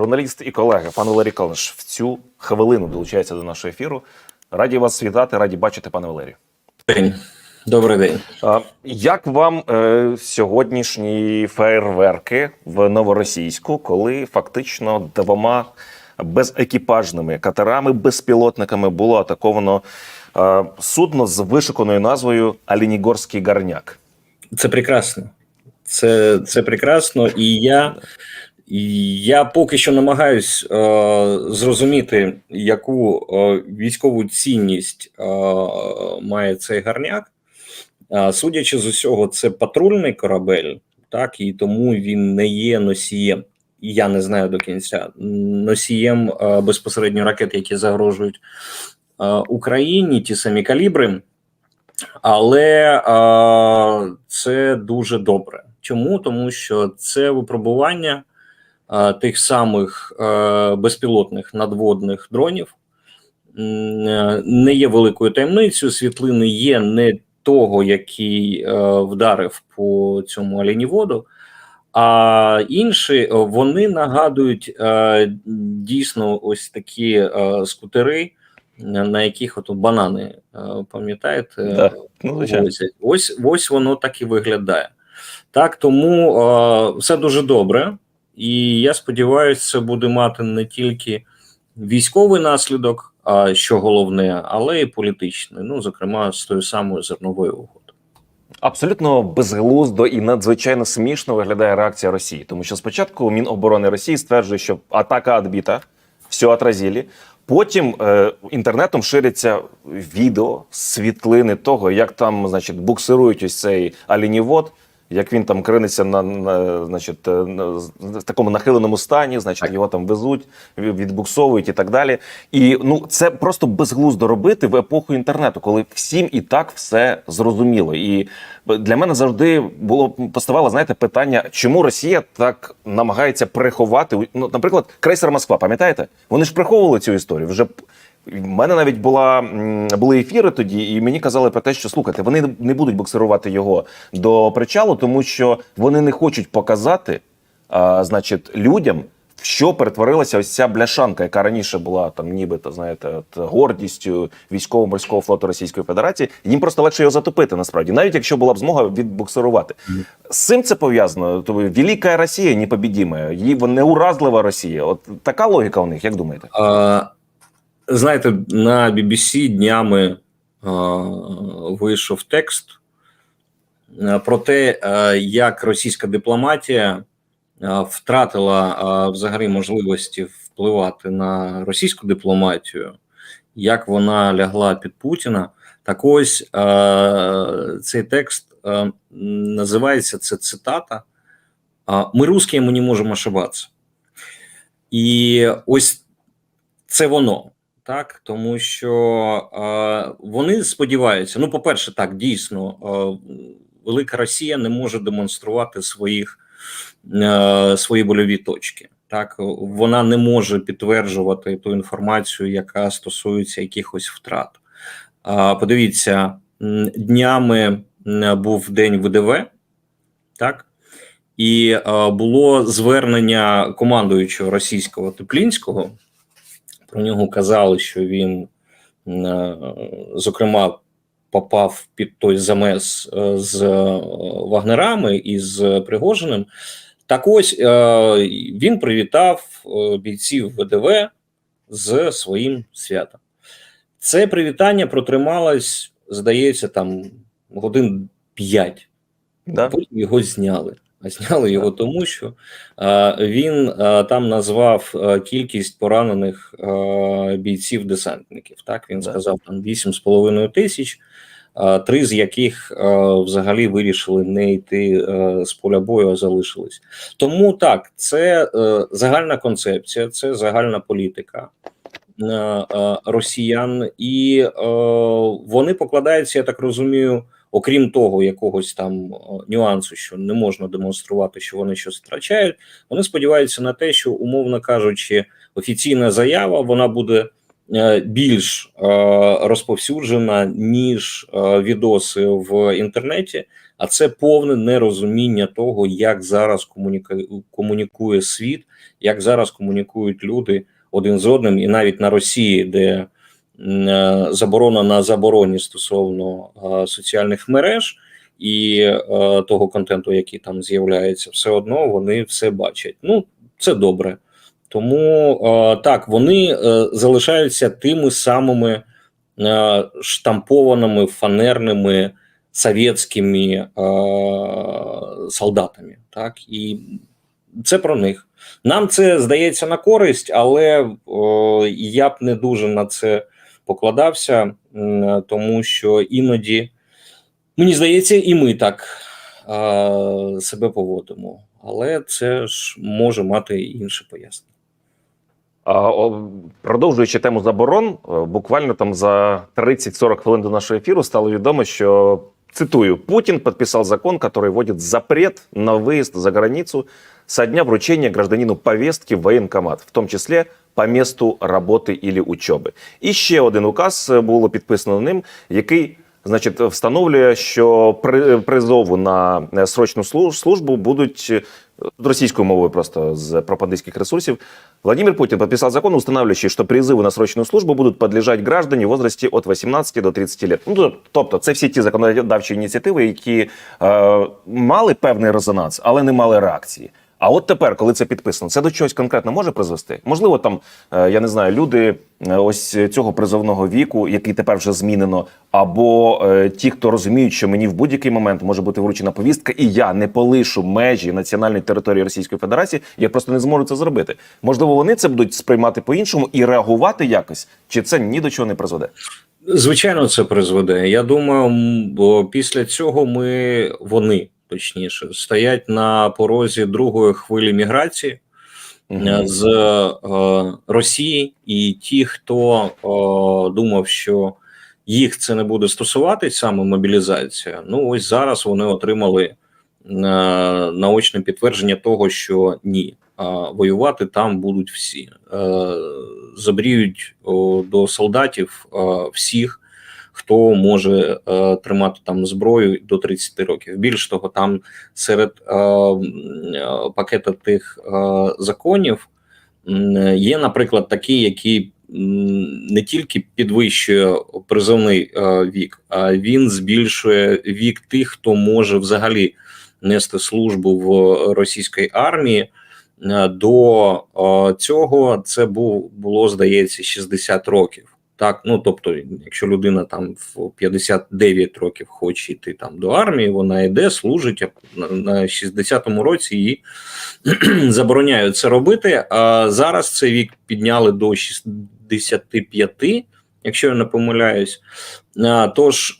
журналіст і колега пан Валерій Калниш в цю хвилину долучається до нашого ефіру. Раді вас вітати, раді бачити, пане Валерію. День. Добрий день. Як вам е, сьогоднішні фейерверки в новоросійську, коли фактично двома безекіпажними катерами, безпілотниками було атаковано е, судно з вишуканою назвою Алінігорський гарняк? Це прекрасно. Це, це прекрасно, і я, я поки що намагаюсь е, зрозуміти, яку е, військову цінність е, має цей гарняк. Е, судячи з усього, це патрульний корабель, так і тому він не є носієм. Я не знаю до кінця носієм е, безпосередньо ракет, які загрожують е, Україні, ті самі калібри. Але е, це дуже добре. Чому? Тому що це випробування тих самих безпілотних надводних дронів. Е, не є великою таємницею. Світлини є не того, який е, вдарив по цьому оленіводу, а інші е, вони нагадують дійсно ось такі скутери, на яких от банани, пам'ятаєте, Так, ну, Ось ось воно так і виглядає. Так, тому все дуже добре, і я сподіваюся, це буде мати не тільки військовий наслідок, а що головне, але і політичний. Ну, зокрема, з тою самою зерновою угодою. Абсолютно безглуздо і надзвичайно смішно виглядає реакція Росії, тому що спочатку Міноборони Росії стверджує, що атака відбита, все отразили. Потім е, інтернетом ширяться відео, світлини того, як там, значить, буксирують ось цей алінівод, як він там криниться на, на значить, е, на, в такому нахиленому стані, значить, його там везуть, відбуксовують і так далі. І ну це просто безглуздо робити в епоху інтернету, коли всім і так все зрозуміло. І для мене завжди було поставало, знаєте, питання, чому Росія так намагається приховати. Ну, наприклад, крейсер Москва, пам'ятаєте? Вони ж приховували цю історію. Вже в мене навіть була були ефіри тоді, і мені казали про те, що слухайте, вони не будуть буксирувати його до причалу, тому що вони не хочуть показати, а, значить, людям. В що перетворилася ось ця бляшанка, яка раніше була там, нібито знаєте, от, гордістю військово-морського флоту Російської Федерації. Їм просто легше його затопити, насправді, навіть якщо була б змога відбуксирувати. З цим це пов'язано. Тобто, велика Росія непобідіма, її неуразлива Росія. От така логіка у них, як думаєте? А, знаєте, на BBC днями а, вийшов текст про те, а, як російська дипломатія а, втратила а, взагалі можливості впливати на російську дипломатію, як вона лягла під Путіна. Так ось а, цей текст а, називається це цитата. Ми русські, ми не можемо ошибатися. І ось це воно. Так, тому що е, вони сподіваються. Ну, по-перше, так дійсно, е, велика Росія не може демонструвати своїх е, свої больові точки. Так, вона не може підтверджувати ту інформацію, яка стосується якихось втрат. Подивіться, днями був день ВДВ, так, і було звернення командуючого російського Теплінського. Про нього казали, що він, е, зокрема, попав під той замес е, з е, вагнерами і з Пригожиним. Так ось він привітав бійців ВДВ з своїм святом. Це привітання протрималось, здається, там годин 5. Да? Потім його зняли. А зняли його тому, що е, він е, там назвав е, кількість поранених бійців-десантників. Так він сказав там 8,5 тисяч, три з яких взагалі вирішили не йти з поля бою, а залишились. Тому так, це загальна концепція, це загальна політика. Росіян, і вони покладаються, я так розумію, окрім того, якогось там нюансу, що не можна демонструвати, що вони щось втрачають. Вони сподіваються на те, що, умовно кажучи, офіційна заява вона буде е, більш е, розповсюджена ніж е, відоси в інтернеті. а це повне нерозуміння того, як зараз комуніка... комунікує світ, як зараз комунікують люди один з одним, і навіть на Росії, де е, заборона на забороні стосовно е, соціальних мереж і е, того контенту, який там з'являється, все одно вони все бачать. Ну, це добре. Тому е, так, вони е, залишаються тими самими е, штампованими фанерними совєтськими е, солдатами. Так, і це про них. Нам це здається на користь, але о, я б не дуже на це покладався, тому що іноді мені здається, і ми так себе поводимо. Але це ж може мати інше пояснення. Продовжуючи тему заборон, е, буквально там за 30-40 хвилин до нашого ефіру стало відомо, що цитую: Путін підписав закон, який вводить запрет на виїзд за границю со дня вручения гражданину повестки в воєнкомат, в тому числі по місту роботи или учоби. І ще один указ е, було підписано ним, який значить встановлює, що при призову на е, срочну служ- службу будуть е, російською мовою просто з пропагандистських ресурсів. Владимир Путин подписал закон, устанавливающий, что призывы на срочную службу будут подлежать граждані в возрасте от 18 до 30 лет. Ну, тобто, це всі ті законодавчі ініціативи, які е, мали певний резонанс, але не мали реакції. А от тепер, коли це підписано, це до чогось конкретно може призвести? Можливо, там е, я не знаю, люди е, ось цього призовного віку, який тепер вже змінено, або е, ті, хто розуміють, що мені в будь-який момент може бути вручена повістка, і я не полишу межі національної території Російської Федерації, я просто не зможу це зробити. Можливо, вони це будуть сприймати по-іншому і реагувати якось, чи це ні до чого не призведе? Звичайно, це призведе. Я думаю, бо після цього ми вони точніше стоять на порозі другої хвилі міграції е, з е, Росії, і ті, хто е, думав, що їх це не буде стосуватись саме мобілізація. Ну ось зараз вони отримали е, наочне підтвердження того, що ні, воювати там будуть всі. Е, Забріють о, до солдатів е, всіх, хто може е, тримати там зброю до 30 років. Більш того, там серед е, е, пакета тих е, законів є, наприклад, такі, які не тільки підвищує призовний е, вік, а він збільшує вік тих, хто може взагалі нести службу в російській армії. Е, До е, цього це було здається 60 років. Так, ну тобто, якщо людина там в 59 років хоче йти там до армії, вона йде, служить а на, на 60-му році її забороняють це робити. А зараз цей вік підняли до 65, якщо я не помиляюсь. Тож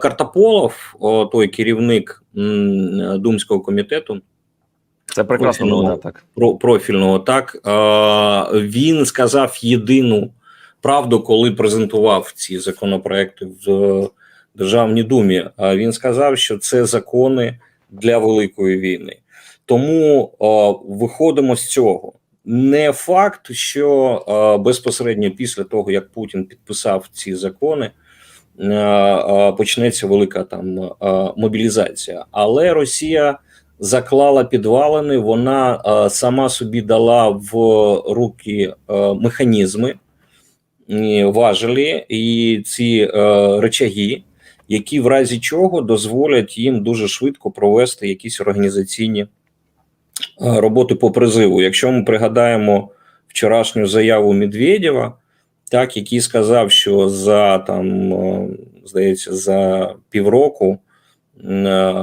Картополов, той керівник Думського комітету, Це Профільного. новина, так. профільного, так він сказав єдину правду, коли презентував ці законопроекти в Державній думі. Він сказав, що це закони для великої війни. Тому е, виходимо з цього. Не факт, що е, безпосередньо після того, як Путін підписав ці закони, е, е, почнеться велика там е, мобілізація, але Росія заклала підвалини, вона е, сама собі дала в руки е, механізми, важелі і ці е, речаги, які в разі чого дозволять їм дуже швидко провести якісь організаційні е, роботи по призиву. Якщо ми пригадаємо вчорашню заяву Медведєва, так який сказав, що за там е, здається за півроку е,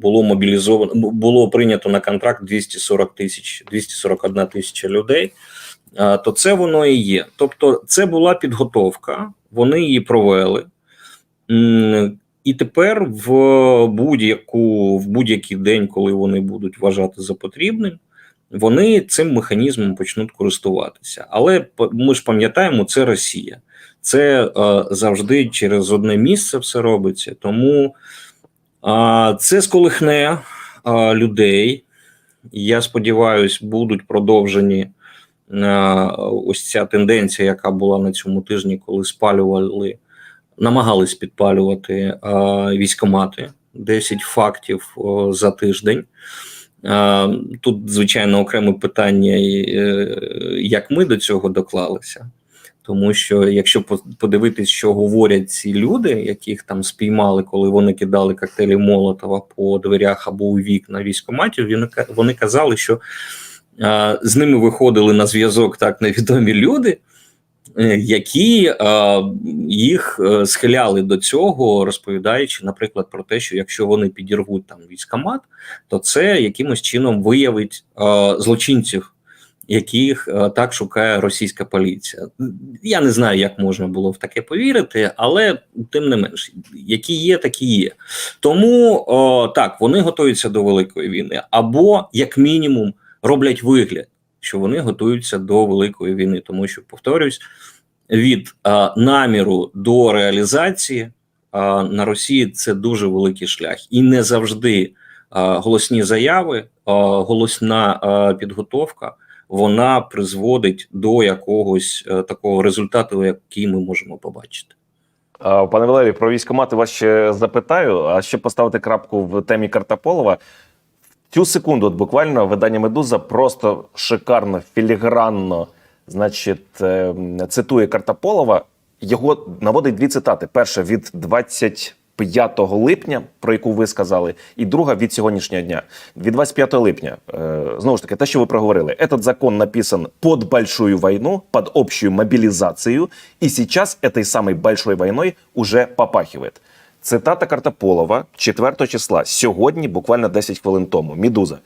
було мобілізовано було прийнято на контракт 240 тисяч 241 тисяча людей. То це воно і є. Тобто, це була підготовка, вони її провели. І тепер в будь-яку в будь-який день, коли вони будуть вважати за потрібним, вони цим механізмом почнуть користуватися. Але ми ж пам'ятаємо, це Росія. Це е, завжди через одне місце все робиться. Тому а, Це сколихне а, людей. Я сподіваюся, будуть продовжені ось ця тенденція, яка була на цьому тижні, коли спалювали намагались підпалювати військомати. 10 фактів за тиждень. Тут, звичайно, окреме питання, е, як ми до цього доклалися. Тому що якщо подивитись, що говорять ці люди, яких там спіймали, коли вони кидали коктейлі Молотова по дверях або у вікна військоматів, вони, казали, що з ними виходили на зв'язок так невідомі люди, е, які їх е, схиляли до цього, розповідаючи, наприклад, про те, що якщо вони підірвуть там військомат, то це якимось чином виявить злочинців яких е, так шукає російська поліція. Я не знаю, як можна було в таке повірити, але тим не менш, які є, такі є. Тому так, вони готуються до великої війни, або, як мінімум, роблять вигляд, що вони готуються до великої війни, тому що, повторюсь, від е, наміру до реалізації е, на Росії це дуже великий шлях, і не завжди е, голосні заяви, е, голосна е, підготовка вона призводить до якогось е, такого результату, який ми можемо побачити. Пане Валерій, про військомати вас ще запитаю. А ще поставити крапку в темі Картополова. Цю секунду, от буквально, видання Медуза просто шикарно, філігранно, значить, е, цитує Картополова. Його наводить дві цитати: перша від 25 липня, про яку ви сказали, і друга від сьогоднішнього дня. Від 25 липня, е, знову ж таки, те, що ви проговорили, этот закон написан под большую войну, под общую мобилизацию, и сейчас этой самой большой войной уже попахивает. Цитата Картополова 4 числа, сьогодні, буквально 10 хвилин тому. Медуза.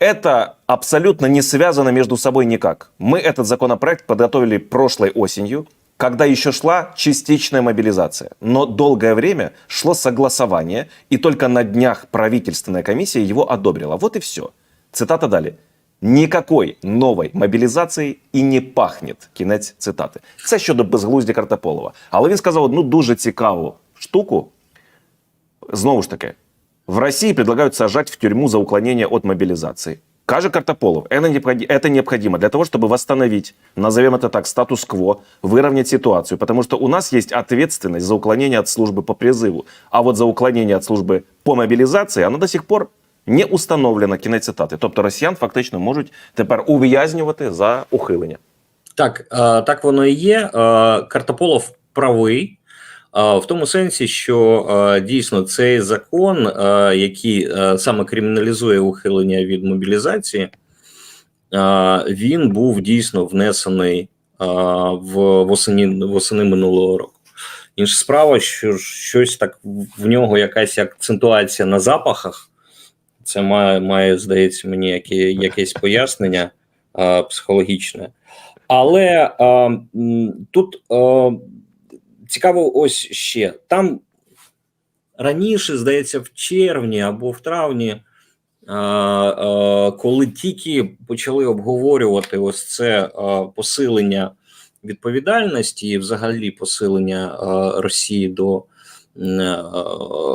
Это абсолютно не связано между собой никак. Мы этот законопроект подготовили прошлой осенью, когда еще шла частичная мобилизация. Но долгое время шло согласование, и только на днях правительственная комиссия его одобрила. Вот и все. Цитата далее. Никакой нової мобілізації і не пахнет. Кінець цитати. Це щодо безглуздя Картополова. Але він сказав одну дуже цікаву штуку. Знову ж таки, в России предлагают сажать в тюрьму за уклонение от мобилизации. Каже Картополов, это необходи- это необходимо для того, чтобы восстановить, назовем это так, статус-кво, выровнять ситуацию, потому что у нас есть ответственность за уклонение от службы по призыву, а вот за уклонение от службы по мобилизации, оно до сих пор не установлено, кінець цитати. Тобто росіян фактично можуть тепер ув'язнювати за ухилення. Так, е, так воно і є. Е, Картополов правий. В тому сенсі, що дійсно цей закон, який саме криміналізує ухилення від мобілізації, він був дійсно внесений в восені, восени минулого року. Інша справа, що щось так в нього якась акцентуація на запахах. Це має, має здається, мені яке, якесь пояснення психологічне. Але тут цікаво, ось ще там раніше, здається, в червні або в травні, коли тільки почали обговорювати ось це посилення відповідальності і взагалі посилення Росії до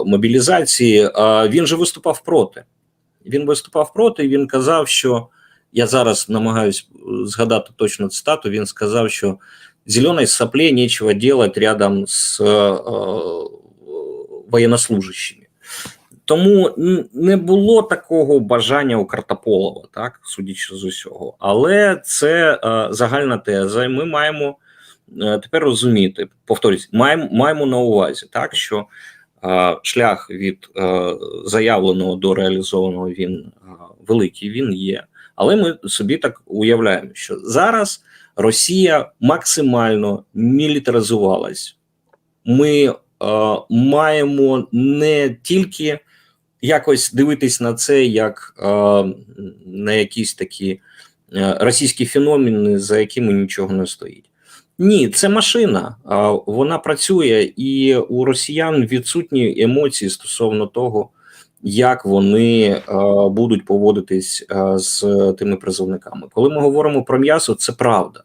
мобілізації, він же виступав проти. Він виступав проти. Він казав, що я зараз намагаюсь згадати точно цитату. Він сказав, що зеленой сопле нечего делать рядом з е, воєннослужащими. Тому не було такого бажання у Картополова, так судячи з усього. Але це е, загальна теза, і ми маємо е, тепер розуміти. Повторюсь, маємо, маємо на увазі, так що е, шлях від заявленого до реалізованого він великий, він є. Але ми собі так уявляємо, що зараз Росія максимально мілітаризувалась. Ми е, маємо не тільки якось дивитись на це як е, на якісь такі е, російські феномени, за якими нічого не стоїть. Ні, це машина, а вона працює, і у росіян відсутні емоції стосовно того, як вони е, будуть поводитись е, з тими призовниками. Коли ми говоримо про м'ясо, це правда.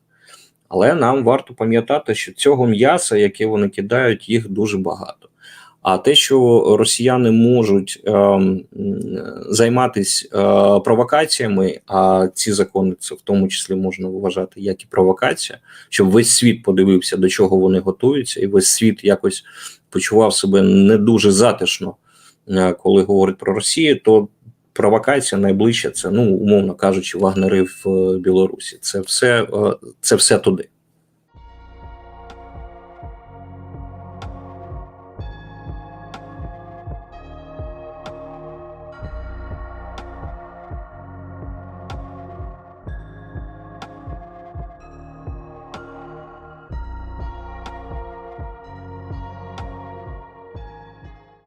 Але нам варто пам'ятати, що цього м'яса, яке вони кидають, їх дуже багато. А те, що росіяни можуть ем, займатися е, провокаціями, а ці закони це в тому числі можна вважати як і провокація, щоб весь світ подивився, до чого вони готуються, і весь світ якось почував себе не дуже затишно, е, коли говорить про Росію, то провокація найближча це, ну умовно кажучи, вагнери в е, Білорусі. Це все, е, це все туди.